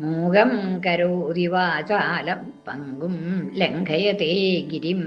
മൂകം കരോതി വാചാലം പങ്കും ലംഘയത്തെ ഗിരിം.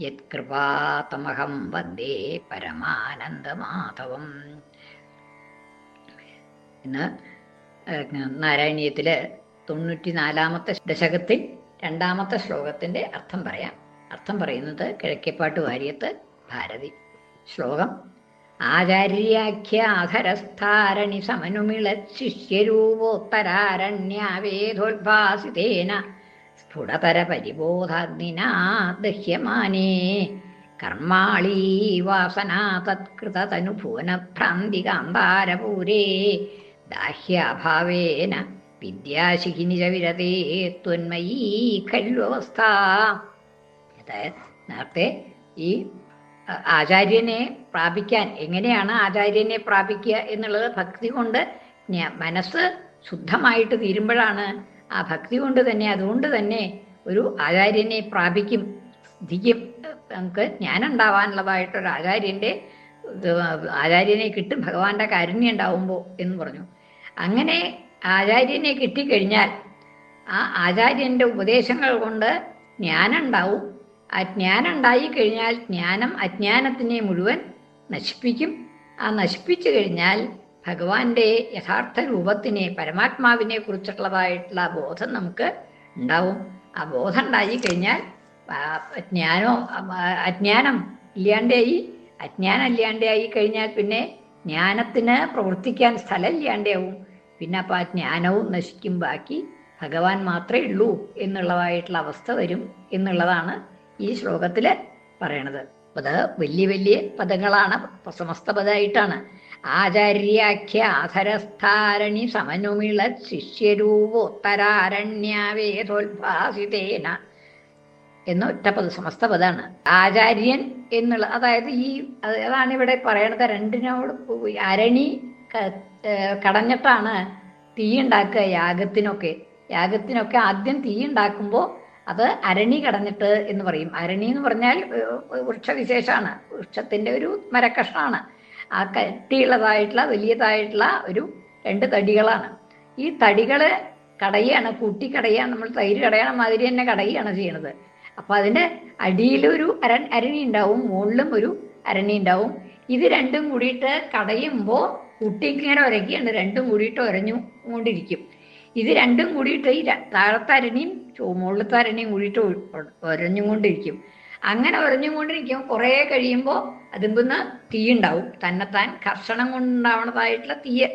യത്കൃപാതമഹം വന്ദേ പരമാനന്ദമാധവം. ഇന്ന് നാരായണീയത്തിലെ തൊണ്ണൂറ്റിനാലാമത്തെ ദശകത്തിൽ രണ്ടാമത്തെ ശ്ലോകത്തിന്റെ അർത്ഥം പറയാം. അർത്ഥം പറയുന്നത് കിഴക്കേപ്പാട്ട് വാര്യത്ത് ഭാരതി. ശ്ലോകം ആചാര്യാഖ്യാധരസ്ഥാരണി സമനുമിള ശിഷ്യരൂപോത്തരാരണ്യാവേദോദ്ഭാസിതേന സ്ഫുടതര പരിബോധാഗ്നിനാ ദഹ്യമാനേ. കർമാളീ വാസനാ തത്കൃതതനുഭുവന ഭ്രാന്തികാന്താരപൂരേ ദാഹ്യാഭാവേന വിദ്യാശിഖിനി ച വിരതേ ത്വന്മയീ ഖല്വസ്ഥ നേരത്തെ ഈ ആചാര്യനെ പ്രാപിക്കാൻ എങ്ങനെയാണ് ആചാര്യനെ പ്രാപിക്കുക എന്നുള്ളത് ഭക്തി കൊണ്ട് മനസ്സ് ശുദ്ധമായിട്ട് തീരുമ്പോഴാണ് ആ ഭക്തി കൊണ്ട് തന്നെ അതുകൊണ്ട് തന്നെ ഒരു ആചാര്യനെ പ്രാപിക്കും സിദ്ധിക്കും. നമുക്ക് ജ്ഞാനം ഉണ്ടാവാനുള്ളതായിട്ടൊരു ആചാര്യന്റെ ആചാര്യനെ കിട്ടും ഭഗവാന്റെ കാരുണ്യം ഉണ്ടാവുമ്പോൾ എന്ന് പറഞ്ഞു. അങ്ങനെ ആചാര്യനെ കിട്ടിക്കഴിഞ്ഞാൽ ആ ആചാര്യന്റെ ഉപദേശങ്ങൾ കൊണ്ട് ജ്ഞാനം ഉണ്ടാവും ആ ജ്ഞാനം ഉണ്ടായി കഴിഞ്ഞാൽ ജ്ഞാനം അജ്ഞാനത്തിനെ മുഴുവൻ നശിപ്പിക്കും. ആ നശിപ്പിച്ചു കഴിഞ്ഞാൽ ഭഗവാന്റെ യഥാർത്ഥ രൂപത്തിനെ പരമാത്മാവിനെ കുറിച്ചുള്ളതായിട്ടുള്ള ബോധം നമുക്ക് ഉണ്ടാവും. ആ ബോധം ഉണ്ടായി കഴിഞ്ഞാൽ ജ്ഞാനോ അജ്ഞാനം ഇല്ലാണ്ടായി. അജ്ഞാനം ഇല്ലാണ്ടായി കഴിഞ്ഞാൽ പിന്നെ ജ്ഞാനത്തിന് പ്രവർത്തിക്കാൻ സ്ഥലം ഇല്ലാണ്ടാവും. പിന്നെ അപ്പം ആ ജ്ഞാനവും നശിക്കും. ബാക്കി ഭഗവാൻ മാത്രമേ ഉള്ളൂ എന്നുള്ളതായിട്ടുള്ള അവസ്ഥ വരും എന്നുള്ളതാണ് ഈ ശ്ലോകത്തിൽ പറയണത്. അത് വലിയ വലിയ പദങ്ങളാണ് സമസ്ത പദമായിട്ടാണ് ആചാര്യാഖ്യ ആധരസ്ഥാരണി സമനുമിള ശിഷ്യരൂപോത്തരാരണ്യാവേദോത്ഭാസിതേന എന്ന ഒറ്റ പദ സമസ്ത ആചാര്യൻ എന്നുള്ള അതായത് ഈ അതാണ് ഇവിടെ പറയണത് രണ്ടിനോട് അരണി കടഞ്ഞിട്ടാണ് തീ ഉണ്ടാക്കുക യാഗത്തിനൊക്കെ. യാഗത്തിനൊക്കെ ആദ്യം തീ ഉണ്ടാക്കുമ്പോൾ അത് അരണി കടന്നിട്ട് എന്ന് പറയും. അരണി എന്ന് പറഞ്ഞാൽ വൃക്ഷവിശേഷമാണ്. വൃക്ഷത്തിന്റെ ഒരു മരക്കഷ്ണമാണ്. ആ കട്ടിയുള്ളതായിട്ടുള്ള വലിയതായിട്ടുള്ള ഒരു രണ്ട് തടികളാണ്. ഈ തടികൾ കടയാണ് കൂട്ടി കടയാണ് നമ്മൾ തൈര് കടയാണ് മാതിരി തന്നെ കടയാണ് ചെയ്യണത്. അപ്പൊ അതിന്റെ അടിയിലൊരു അര അരണി ഉണ്ടാവും മുകളിലും ഒരു അരണി ഉണ്ടാവും. ഇത് രണ്ടും കൂടിയിട്ട് കടയുമ്പോൾ കുട്ടിക്കിങ്ങനെ ഉരയ്ക്കുകയാണ് രണ്ടും കൂടിയിട്ട് ഉരഞ്ഞു കൊണ്ടിരിക്കും ഇത് രണ്ടും കൂടിയിട്ട് ഈ താഴത്തെ അരണിയും മുകളിലത്തെ കൂടിയിട്ട് ഒരഞ്ഞും കൊണ്ടിരിക്കും അങ്ങനെ ഉരഞ്ഞും കൊണ്ടിരിക്കും കുറേ കഴിയുമ്പോൾ അതിമ്പുന്ന തീ ഉണ്ടാവും തന്നെത്താൻ കർഷണം കൊണ്ടുണ്ടാവണതായിട്ടുള്ള തീയ്.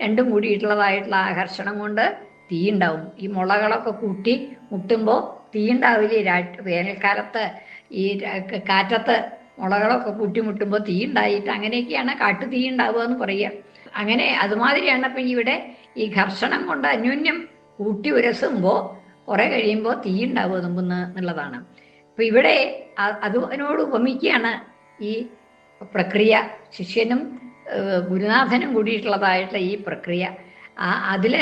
രണ്ടും കൂടിയിട്ടുള്ളതായിട്ടുള്ള ആകർഷണം കൊണ്ട് തീ ഉണ്ടാവും ഈ മുളകളൊക്കെ കൂട്ടി മുട്ടുമ്പോൾ തീ ഉണ്ടാവില്ലേ വേനൽക്കാലത്ത് ഈ കാറ്റത്ത് മുളകളൊക്കെ കൂട്ടി മുട്ടുമ്പോൾ തീ ഉണ്ടായിട്ട് അങ്ങനെയൊക്കെയാണ് കാട്ടു തീ ഉണ്ടാവുക എന്ന് പറയുക അങ്ങനെ അതുമാതിരിയാണ് ഇപ്പം ഇവിടെ ഈ ഘർഷണം കൊണ്ട് അന്യോന്യം കൂട്ടി ഉരസുമ്പോൾ കുറെ കഴിയുമ്പോൾ തീ ഉണ്ടാവും തുമ്പുന്ന എന്നുള്ളതാണ്. അപ്പൊ ഇവിടെ അതിനോട് ഉപമിക്കുകയാണ് ഈ പ്രക്രിയ. ശിഷ്യനും ഗുരുനാഥനും കൂടിയിട്ടുള്ളതായിട്ടുള്ള ഈ പ്രക്രിയ. ആ അതിൽ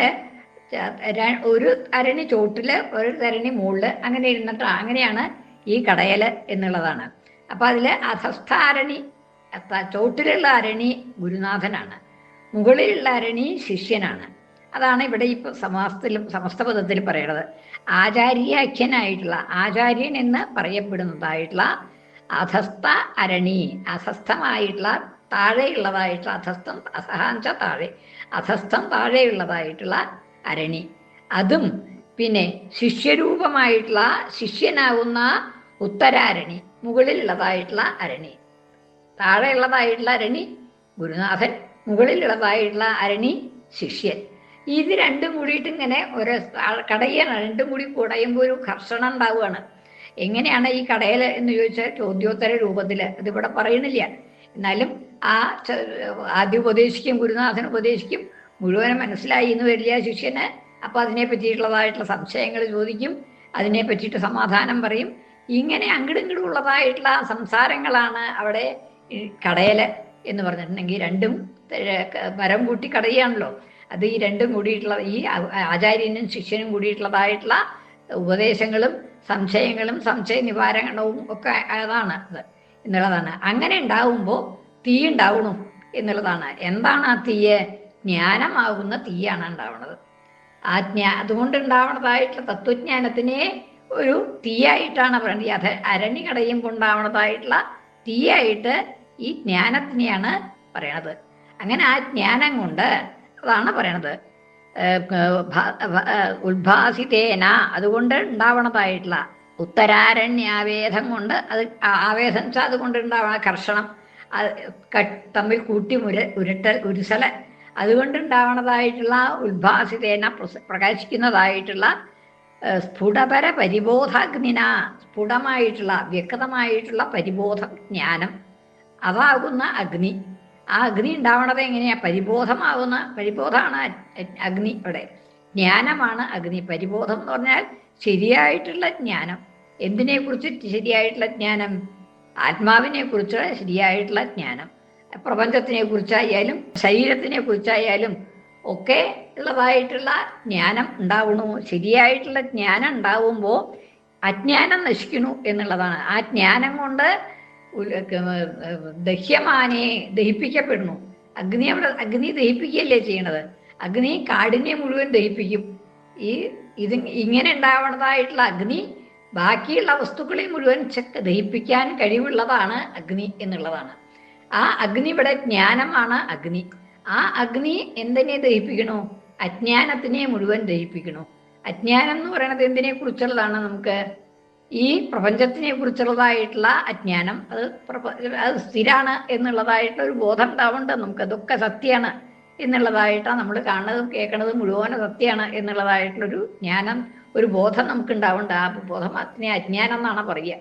ഒരു തരണി ചോട്ടിൽ ഒരു തരണി മുകളിൽ അങ്ങനെ ഇരുന്നിട്ട് അങ്ങനെയാണ് ഈ കടയൽ എന്നുള്ളതാണ്. അപ്പൊ അതിൽ അധസ്ഥ അരണി ചോട്ടിലുള്ള അരണി ഗുരുനാഥനാണ്. മുകളിലുള്ള അരണി ശിഷ്യനാണ്. അതാണ് ഇവിടെ ഈ സമാസത്തിലും സമസ്ത പദത്തിൽ പറയണത്. ആചാര്യാഖ്യനായിട്ടുള്ള ആചാര്യൻ എന്ന് പറയപ്പെടുന്നതായിട്ടുള്ള അധസ്ഥ അരണി അധസ്ഥമായിട്ടുള്ള താഴെയുള്ളതായിട്ടുള്ള അധസ്ഥം അസഹാഞ്ച താഴെ അധസ്ഥം താഴെയുള്ളതായിട്ടുള്ള അരണി. അതും പിന്നെ ശിഷ്യരൂപമായിട്ടുള്ള ശിഷ്യനാവുന്ന ഉത്തരാരണി മുകളിലുള്ളതായിട്ടുള്ള അരണി. താഴെയുള്ളതായിട്ടുള്ള അരണി ഗുരുനാഥൻ മുകളിലുള്ളതായിട്ടുള്ള അരണി ശിഷ്യൻ. ഇത് രണ്ടും കൂടിയിട്ട് ഇങ്ങനെ ഒരു കടയാണ് രണ്ടും കൂടി കുടയുമ്പോൾ ഒരു ഘർഷണം ഉണ്ടാവുകയാണ്. എങ്ങനെയാണ് ഈ കടയൽ എന്ന് ചോദിച്ചാൽ ചോദ്യോത്തര രൂപത്തിൽ? ഇതിവിടെ പറയണില്ല എന്നാലും ആ ആദ്യം ഉപദേശിക്കും ഗുരുനാഥൻ ഉപദേശിക്കും മുഴുവനും മനസ്സിലായി എന്ന് വരില്ല ശിഷ്യന്. അപ്പൊ അതിനെ പറ്റിയിട്ടുള്ളതായിട്ടുള്ള സംശയങ്ങൾ ചോദിക്കും അതിനെ പറ്റിയിട്ട് സമാധാനം പറയും. ഇങ്ങനെ ഉള്ളതായിട്ടുള്ള സംസാരങ്ങളാണ് അവിടെ കടയൽ എന്ന് പറഞ്ഞിട്ടുണ്ടെങ്കിൽ രണ്ടും മരം കൂട്ടി കടയാണല്ലോ. അത് ഈ രണ്ടും കൂടിയിട്ടുള്ള ഈ ആചാര്യനും ശിഷ്യനും കൂടിയിട്ടുള്ളതായിട്ടുള്ള ഉപദേശങ്ങളും സംശയങ്ങളും സംശയ നിവാരണവും ഒക്കെ അതാണ് അത് എന്നുള്ളതാണ്. അങ്ങനെ ഉണ്ടാവുമ്പോൾ തീ ഉണ്ടാവണം എന്നുള്ളതാണ്. എന്താണ് ആ തീയെ? ജ്ഞാനമാകുന്ന തീയാണ് ഉണ്ടാവുന്നത് ആ ജ്ഞാ അതുകൊണ്ട് ഉണ്ടാവുന്നതായിട്ടുള്ള തത്വജ്ഞാനത്തിനെ ഒരു തീയായിട്ടാണ് പറയുന്നത് അത അരണികടയും ഉണ്ടാവണതായിട്ടുള്ള തീയായിട്ട് ഈ ജ്ഞാനത്തിനെയാണ് പറയണത്. അങ്ങനെ ആ ജ്ഞാനം കൊണ്ട് അതാണ് പറയണത്. ഉദ്ഭാസിതേന അതുകൊണ്ട് ഉണ്ടാവണതായിട്ടുള്ള ഉത്തരാരണ്യാവേദം കൊണ്ട് അത് ആവേദം വെച്ചാൽ അതുകൊണ്ട് ഉണ്ടാവണ കർഷണം തമ്മിൽ കൂട്ടി മുര ഉരുട്ടൽ ഉരുസല. അതുകൊണ്ടുണ്ടാവണതായിട്ടുള്ള ഉദ്ഭാസിതേന പ്രസ- പ്രകാശിക്കുന്നതായിട്ടുള്ള സ്ഫുടപര പരിബോധാഗ്നിന സ്ഫുടമായിട്ടുള്ള വ്യക്തമായിട്ടുള്ള പരിബോധ ജ്ഞാനം. അതാകുന്ന അഗ്നി. ആ അഗ്നി ഉണ്ടാവണത് എങ്ങനെയാ? പരിബോധമാകുന്ന പരിബോധമാണ് അഗ്നി ഇവിടെ. ജ്ഞാനമാണ് അഗ്നി. പരിബോധം എന്ന് പറഞ്ഞാൽ ശരിയായിട്ടുള്ള ജ്ഞാനം. എന്തിനെ കുറിച്ച് ശരിയായിട്ടുള്ള ജ്ഞാനം? ആത്മാവിനെ കുറിച്ച് ശരിയായിട്ടുള്ള ജ്ഞാനം. പ്രപഞ്ചത്തിനെ കുറിച്ചായാലും ശരീരത്തിനെ കുറിച്ചായാലും ഒക്കെ ഉള്ളതായിട്ടുള്ള ജ്ഞാനം ഉണ്ടാവണു ശരിയായിട്ടുള്ള ജ്ഞാനം ഉണ്ടാവുമ്പോൾ അജ്ഞാനം നശിക്കുന്നു എന്നുള്ളതാണ്. ആ ജ്ഞാനം കൊണ്ട് ദഹ്യമാനെ ദഹിപ്പിക്കപ്പെടുന്നു. അഗ്നി അവിടെ അഗ്നി ദഹിപ്പിക്കുകയല്ലേ ചെയ്യണത്? അഗ്നി കാടിനെ മുഴുവൻ ദഹിപ്പിക്കും. ഈ ഇത് ഇങ്ങനെ ഉണ്ടാവണതായിട്ടുള്ള അഗ്നി ബാക്കിയുള്ള വസ്തുക്കളെ മുഴുവൻ ദഹിപ്പിക്കാൻ കഴിവുള്ളതാണ് അഗ്നി എന്നുള്ളതാണ്. ആ അഗ്നി ഇവിടെ ജ്ഞാനമാണ് അഗ്നി. ആ അഗ്നി എന്തിനെ ദഹിപ്പിക്കണോ? അജ്ഞാനത്തിനെ മുഴുവൻ ദഹിപ്പിക്കണോ. അജ്ഞാനം എന്ന് പറയുന്നത് എന്തിനെ കുറിച്ചുള്ളതാണ് നമുക്ക് ഈ പ്രപഞ്ചത്തിനെ കുറിച്ചുള്ളതായിട്ടുള്ള അജ്ഞാനം അത് അത് സ്ഥിരാണ് എന്നുള്ളതായിട്ടുള്ള ഒരു ബോധം ഉണ്ടാവേണ്ടത് നമുക്ക് അതൊക്കെ സത്യമാണ് എന്നുള്ളതായിട്ടാണ് നമ്മൾ കാണുന്നതും കേൾക്കുന്നതും മുഴുവനും സത്യമാണ് എന്നുള്ളതായിട്ടുള്ളൊരു ജ്ഞാനം ഒരു ബോധം നമുക്ക് ഉണ്ടാവേണ്ട ആ ബോധം അതിനെ അജ്ഞാനം എന്നാണ് പറയുക.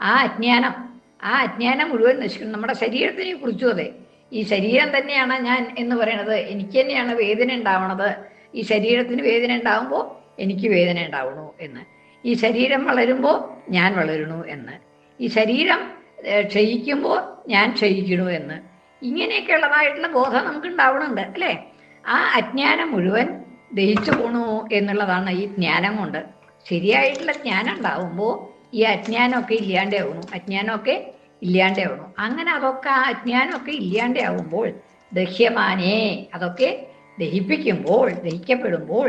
ആ അജ്ഞാനം ആ അജ്ഞാനം മുഴുവൻ നശിക്കുന്നു നമ്മുടെ ശരീരത്തിനെ കുറിച്ചും അതെ. ഈ ശരീരം തന്നെയാണ് ഞാൻ എന്ന് പറയുന്നത് എനിക്ക് തന്നെയാണ് വേദന ഉണ്ടാവണത്. ഈ ശരീരത്തിന് വേദന ഉണ്ടാവുമ്പോൾ എനിക്ക് വേദന ഉണ്ടാവണു എന്ന്. ഈ ശരീരം വളരുമ്പോൾ ഞാൻ വളരുന്നു എന്ന്. ഈ ശരീരം ക്ഷയിക്കുമ്പോൾ ഞാൻ ക്ഷയിക്കുന്നു എന്ന്. ഇങ്ങനെയൊക്കെ ഉള്ളതായിട്ടുള്ള ബോധം നമുക്ക് ഉണ്ടാവണുണ്ട് അല്ലേ? ആ അജ്ഞാനം മുഴുവൻ ദഹിച്ചു പോണു എന്നുള്ളതാണ് ഈ ജ്ഞാനം കൊണ്ട് ശരിയായിട്ടുള്ള ജ്ഞാനം ഉണ്ടാവുമ്പോൾ ഈ അജ്ഞാനമൊക്കെ ഇല്ലാണ്ടാവണു അജ്ഞാനമൊക്കെ ഇല്ലാണ്ടാവണു അങ്ങനെ അതൊക്കെ ആ അജ്ഞാനമൊക്കെ ഇല്ലാണ്ടാവുമ്പോൾ ദഹ്യമാനേ അതൊക്കെ ദഹിപ്പിക്കുമ്പോൾ ദഹിക്കപ്പെടുമ്പോൾ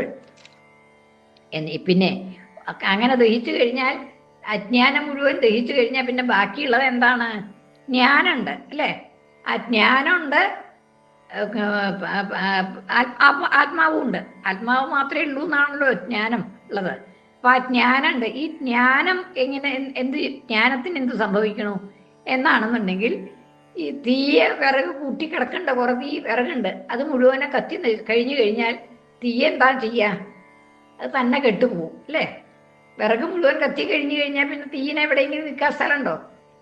എന്ന് പിന്നെ അങ്ങനെ ദഹിച്ചു കഴിഞ്ഞാൽ അജ്ഞാനം മുഴുവൻ ദഹിച്ചു കഴിഞ്ഞാൽ പിന്നെ ബാക്കിയുള്ളത് എന്താണ്? ജ്ഞാനുണ്ട് അല്ലേ? ആ ജ്ഞാനുണ്ട് ഏഹ് പ- പ- ആത്മ- ആത്മ- ആത്മാവും മാത്രമേ ഉള്ളൂ എന്നാണല്ലോ ജ്ഞാനം ഉള്ളത്. അപ്പൊ ആ ജ്ഞാനമുണ്ട്. ഈ ജ്ഞാനം എങ്ങനെ എന്ത് ജ്ഞാനത്തിന് എന്ത് സംഭവിക്കണു എന്നാണെന്നുണ്ടെങ്കിൽ ഈ തീയ വിറക് കൂട്ടി കിടക്കണ്ട കുറെ തീ വിറകുണ്ട്. അത് മുഴുവനെ കത്തി കഴിഞ്ഞു കഴിഞ്ഞാൽ തീ എന്താ അത് തന്നെ കെട്ടുപോകും അല്ലേ? വിറക് മുഴുവൻ കത്തി കഴിഞ്ഞു കഴിഞ്ഞാൽ പിന്നെ തീയിനെ എവിടെയെങ്കിലും നിൽക്കാൻ സ്ഥലമുണ്ടോ?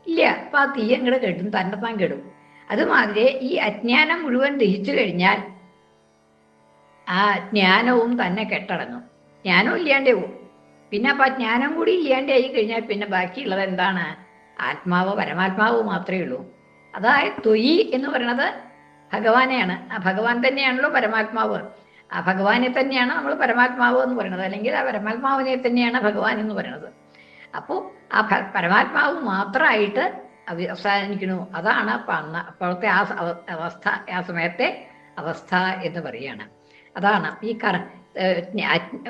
ഇല്ല. അപ്പൊ ആ തീ അങ്ങോട്ട് കെട്ടും തന്നെ താൻ കെടും. അതുമാതിരി ഈ അജ്ഞാനം മുഴുവൻ ദഹിച്ചു കഴിഞ്ഞാൽ ആ ജ്ഞാനവും തന്നെ കെട്ടടങ്ങും. ജ്ഞാനവും ഇല്ലാണ്ടേ പോകും പിന്നെ അപ്പൊ ആ ജ്ഞാനം കൂടി ഇല്ലാണ്ടായി കഴിഞ്ഞാൽ പിന്നെ ബാക്കിയുള്ളത് എന്താണ്? ആത്മാവ് പരമാത്മാവ് മാത്രമേ ഉള്ളൂ. അതായത് തൊയ് എന്ന് പറയുന്നത് ഭഗവാനെയാണ്. ആ ഭഗവാൻ തന്നെയാണല്ലോ പരമാത്മാവ്. ആ ഭഗവാനെ തന്നെയാണ് നമ്മൾ പരമാത്മാവ് എന്ന് പറയുന്നത്. അല്ലെങ്കിൽ ആ പരമാത്മാവിനെ തന്നെയാണ് ഭഗവാൻ എന്ന് പറയുന്നത്. അപ്പോൾ ആ പരമാത്മാവ് മാത്രമായിട്ട് അവസാനിക്കുന്നു. അതാണ് അപ്പോഴത്തെ ആ അവസ്ഥ ആ സമയത്തെ അവസ്ഥ എന്ന് പറയാണ് അതാണ് ഈ കർ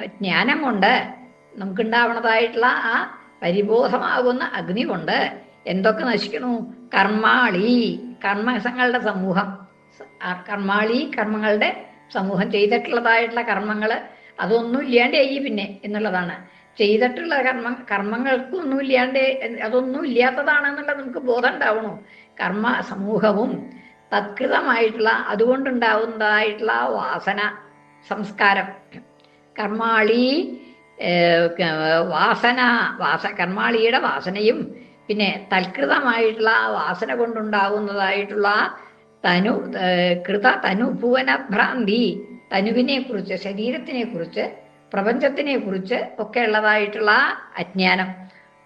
ജ്ഞാനം കൊണ്ട് നമുക്കുണ്ടാവണതായിട്ടുള്ള ആ പരിബോധമാകുന്ന അഗ്നി കൊണ്ട് എന്തൊക്കെ നശിക്കണു കർമാളി കർമ്മങ്ങളുടെ സമൂഹം. കർമാളി കർമ്മങ്ങളുടെ സമൂഹം ചെയ്തിട്ടുള്ളതായിട്ടുള്ള കർമ്മങ്ങൾ അതൊന്നും ഇല്ലാണ്ടായി പിന്നെ എന്നുള്ളതാണ്. ചെയ്തിട്ടുള്ള കർമ്മ കർമ്മങ്ങൾക്കൊന്നും ഇല്ലാണ്ട് അതൊന്നും ഇല്ലാത്തതാണെന്നുള്ളത് നമുക്ക് ബോധം ഉണ്ടാവണു. കർമ്മ സമൂഹവും തത്കൃതമായിട്ടുള്ള അതുകൊണ്ടുണ്ടാവുന്നതായിട്ടുള്ള വാസന സംസ്കാരം. കർമാളി വാസന വാസ കർമാളിയുടെ വാസനയും പിന്നെ തൽകൃതമായിട്ടുള്ള വാസന കൊണ്ടുണ്ടാകുന്നതായിട്ടുള്ള തനു കൃത തനു ഭുവന ഭ്രാന്തി. തനുവിനെ കുറിച്ച് ശരീരത്തിനെ കുറിച്ച് പ്രപഞ്ചത്തിനെ കുറിച്ച് ഒക്കെ ഉള്ളതായിട്ടുള്ള അജ്ഞാനം.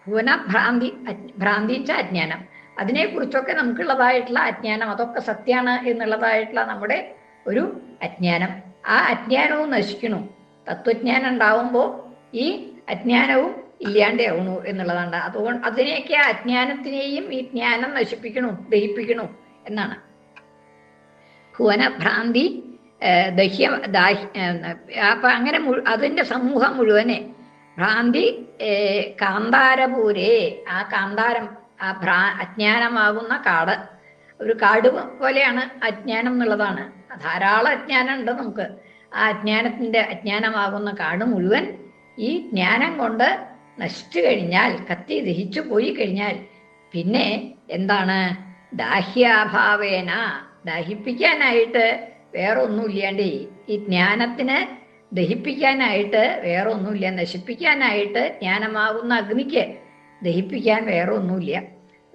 ഭുവന ഭ്രാന്തി ഭ്രാന്തി അജ്ഞാനം. അതിനെക്കുറിച്ചൊക്കെ നമുക്കുള്ളതായിട്ടുള്ള അജ്ഞാനം അതൊക്കെ സത്യമാണ് എന്നുള്ളതായിട്ടുള്ള നമ്മുടെ ഒരു അജ്ഞാനം. ആ അജ്ഞാനവും നശിക്കണു തത്വജ്ഞാനം ഉണ്ടാവുമ്പോൾ ഈ അജ്ഞാനവും ഇല്ലാണ്ടാവണു എന്നുള്ളതാണ്. അതുകൊണ്ട് അതിനെയൊക്കെ ആ അജ്ഞാനത്തിനെയും ഈ ജ്ഞാനം നശിപ്പിക്കണു ദഹിപ്പിക്കണു എന്നാണ്. ഭുവനഭ്രാന്തി ദഹ്യ അപ്പൊ അങ്ങനെ അതിന്റെ സമൂഹം മുഴുവനെ ഭ്രാന്തി കാന്താരപൂരേ ആ കാന്താരം ആ ഭ്രാ അജ്ഞാനമാകുന്ന കാട് ഒരു കാട് പോലെയാണ് അജ്ഞാനം എന്നുള്ളതാണ്. ധാരാളം അജ്ഞാനം ഉണ്ട് നമുക്ക്. ആ അജ്ഞാനത്തിന്റെ അജ്ഞാനമാകുന്ന കാട് മുഴുവൻ ഈ ജ്ഞാനം കൊണ്ട് നശിച്ചു കഴിഞ്ഞാൽ കത്തി ദഹിച്ചു പോയി കഴിഞ്ഞാൽ പിന്നെ എന്താണ്? ദാഹ്യാഭാവേന ദഹിപ്പിക്കാനായിട്ട് വേറെ ഒന്നുമില്ലാണ്ടേ ഈ ജ്ഞാനത്തിന് ദഹിപ്പിക്കാനായിട്ട് വേറൊന്നുമില്ല. നശിപ്പിക്കാനായിട്ട് ജ്ഞാനമാകുന്ന അഗ്നിക്ക് ദഹിപ്പിക്കാൻ വേറൊന്നുമില്ല.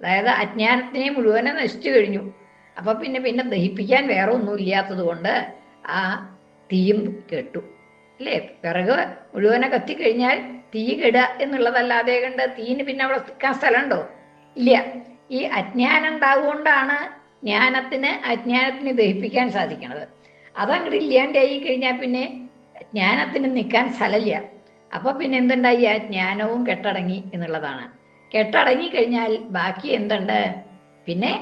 അതായത് അജ്ഞാനത്തിനെ മുഴുവനെ നശിച്ചു കഴിഞ്ഞു. അപ്പൊ പിന്നെ പിന്നെ ദഹിപ്പിക്കാൻ വേറെ ഒന്നും ഇല്ലാത്തത് കൊണ്ട് ആ തീയും കെട്ടു. അല്ലേ? വിറക് മുഴുവനെ കത്തിക്കഴിഞ്ഞാൽ തീ കെടുക എന്നുള്ളതല്ലാതെ കണ്ട് തീന് പിന്നെ അവിടെ നിൽക്കാൻ സ്ഥലമുണ്ടോ? ഇല്ല. ഈ അജ്ഞാനം ഉണ്ടാവുകൊണ്ടാണ് ജ്ഞാനത്തിന് അജ്ഞാനത്തിന് ദഹിപ്പിക്കാൻ സാധിക്കണത്. അതങ്ങോട്ട് ഇല്ലാണ്ടായി കഴിഞ്ഞാൽ പിന്നെ ജ്ഞാനത്തിന് നിൽക്കാൻ സ്ഥലമില്ല. അപ്പൊ പിന്നെ എന്തുണ്ടായി? ആ ജ്ഞാനവും കെട്ടടങ്ങി എന്നുള്ളതാണ്. കെട്ടടങ്ങി കഴിഞ്ഞാൽ ബാക്കി എന്തുണ്ട്? പിന്നെ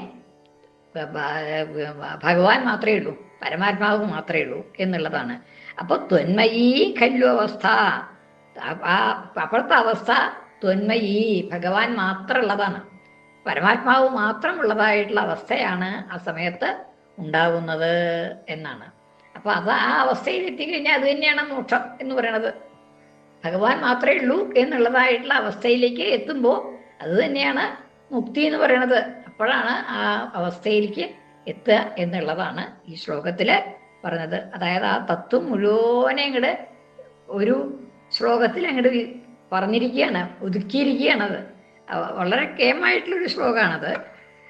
ഭഗവാൻ മാത്രമേ ഉള്ളൂ. പരമാത്മാവ് മാത്രമേ ഉള്ളൂ എന്നുള്ളതാണ്. അപ്പൊ ത്വന്മയീ ഖല്ലു അവസ്ഥ അപ്പോഴത്തെ അവസ്ഥ ത്വന്മയീ. ഭഗവാൻ മാത്രമുള്ളതാണ്. പരമാത്മാവ് മാത്രമുള്ളതായിട്ടുള്ള അവസ്ഥയാണ് ആ സമയത്ത് ഉണ്ടാകുന്നത് എന്നാണ്. അപ്പൊ അത് ആ അവസ്ഥയിൽ എത്തിക്കഴിഞ്ഞാൽ അത് തന്നെയാണ് മോക്ഷം എന്ന് പറയണത്. ഭഗവാൻ മാത്രമേ ഉള്ളൂ എന്നുള്ളതായിട്ടുള്ള അവസ്ഥയിലേക്ക് എത്തുമ്പോൾ അത് തന്നെയാണ് മുക്തി എന്ന് പറയണത്. അപ്പോഴാണ് ആ അവസ്ഥയിലേക്ക് എത്തുക എന്നുള്ളതാണ് ഈ ശ്ലോകത്തിൽ പറഞ്ഞത്. അതായത് ആ തത്വം മുഴുവനെ ഇങ്ങോട്ട് ഒരു ശ്ലോകത്തിൽ അങ്ങോട്ട് പറഞ്ഞിരിക്കുകയാണ് ഒതുക്കിയിരിക്കുകയാണത് വളരെ കേമായിട്ടുള്ളൊരു ശ്ലോകമാണത്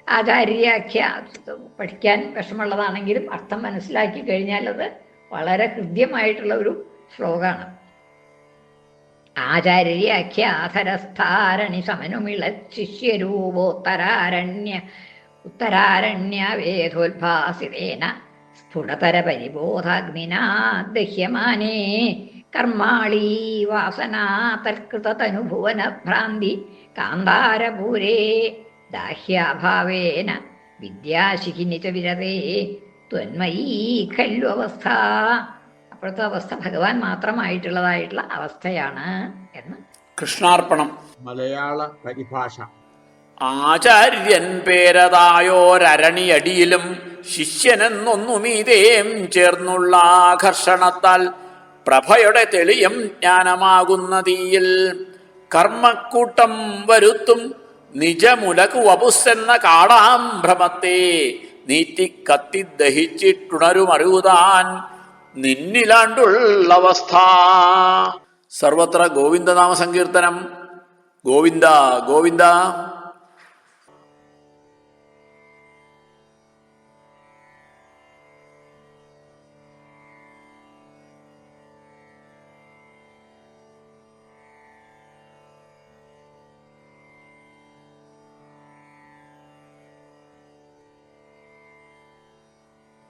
ആചാര്യാഖ്യ പഠിക്കാൻ വിഷമമുള്ളതാണെങ്കിലും അർത്ഥം മനസ്സിലാക്കി കഴിഞ്ഞാൽ അത് വളരെ ഹൃദ്യമായിട്ടുള്ള ഒരു ശ്ലോകമാണ് ആചാര്യാഖ്യാധരസ്ഥാരണി സമനുമിള ശിഷ്യരൂപോത്തരാരണ്യ ഉത്തരാരണ്യ വേദോത്ഭാസിതേന സ്ഫുടതര പരിബോധാഗ്നിനാ ദഹ്യമാനേ കർമാളീ വാസനാ തൽകൃതനുഭുവന ഭ്രാന്തി കാന്താരപൂരേ ദാഹ്യാഭാവേന വിദ്യാശിഖിനി ച വിരതേ ത്വന്മയീ ഖല്ലു അവസ്ഥ. അപ്പോഴത്തെ അവസ്ഥ ഭഗവാൻ മാത്രമായിട്ടുള്ളതായിട്ടുള്ള അവസ്ഥയാണ് എന്ന്. കൃഷ്ണാർപ്പണം. മലയാള പരിഭാഷ. ആചാര്യൻ പേരതായോരരണിയടിയിലും ശിഷ്യനെന്നൊന്നുമീതേം ചേർന്നുള്ള ആകർഷണത്താൽ പ്രഭയുടെ തെളിയം ജ്ഞാനമാകുന്ന തീയിൽ കർമ്മക്കൂട്ടം വരുത്തും. നിജമുലകു വപുസ്സെന്ന കാടാം ഭ്രമത്തെ നീറ്റി കത്തി ദഹിച്ചിട്ടുണരുമറിവുതാൻ നിന്നിലാണ്ടുള്ള അവസ്ഥ സർവത്ര ഗോവിന്ദനാമ സങ്കീർത്തനം ഗോവിന്ദ ഗോവിന്ദ.